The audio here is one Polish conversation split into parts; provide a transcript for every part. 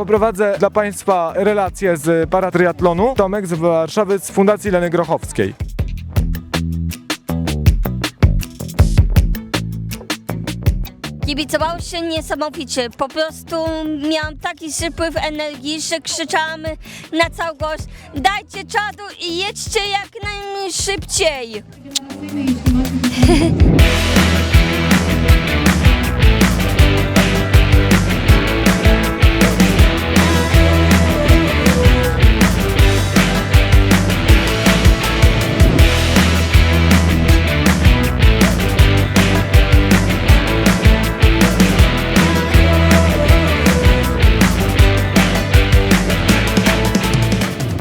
Poprowadzę dla Państwa relacje z paratriatlonu. Tomek z Warszawy z Fundacji Leny Grochowskiej. Kibicowało się niesamowicie. Po prostu miałam taki przypływ energii, że krzyczałam na cały głos dajcie czadu i jedźcie jak najszybciej.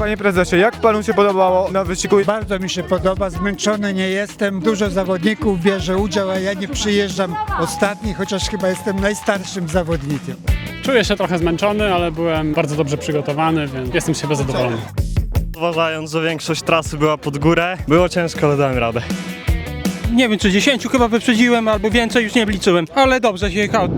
Panie prezesie, jak Panu się podobało na wyścigu? Bardzo mi się podoba, zmęczony nie jestem. Dużo zawodników bierze udział, a ja nie przyjeżdżam ostatni, chociaż chyba jestem najstarszym zawodnikiem. Czuję się trochę zmęczony, ale byłem bardzo dobrze przygotowany, więc jestem z siebie zadowolony. Uważając, że większość trasy była pod górę, było ciężko, ale dałem radę. Nie wiem, czy 10 chyba wyprzedziłem, albo więcej, już nie liczyłem, ale dobrze się jechało.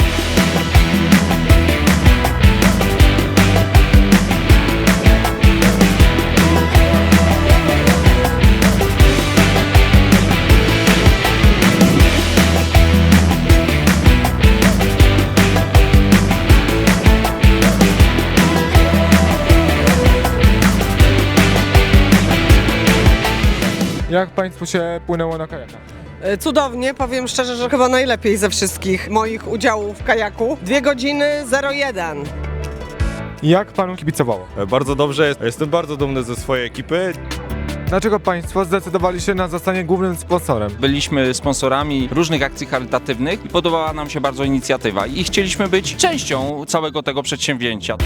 Jak Państwu się płynęło na kajakach? E, Cudownie, powiem szczerze, że chyba najlepiej ze wszystkich moich udziałów w kajaku. 2 godziny 01. Jak Panu kibicowało? E, Bardzo dobrze, jestem bardzo dumny ze swojej ekipy. Dlaczego Państwo zdecydowali się na zostanie głównym sponsorem? Byliśmy sponsorami różnych akcji charytatywnych i podobała nam się bardzo inicjatywa i chcieliśmy być częścią całego tego przedsięwzięcia.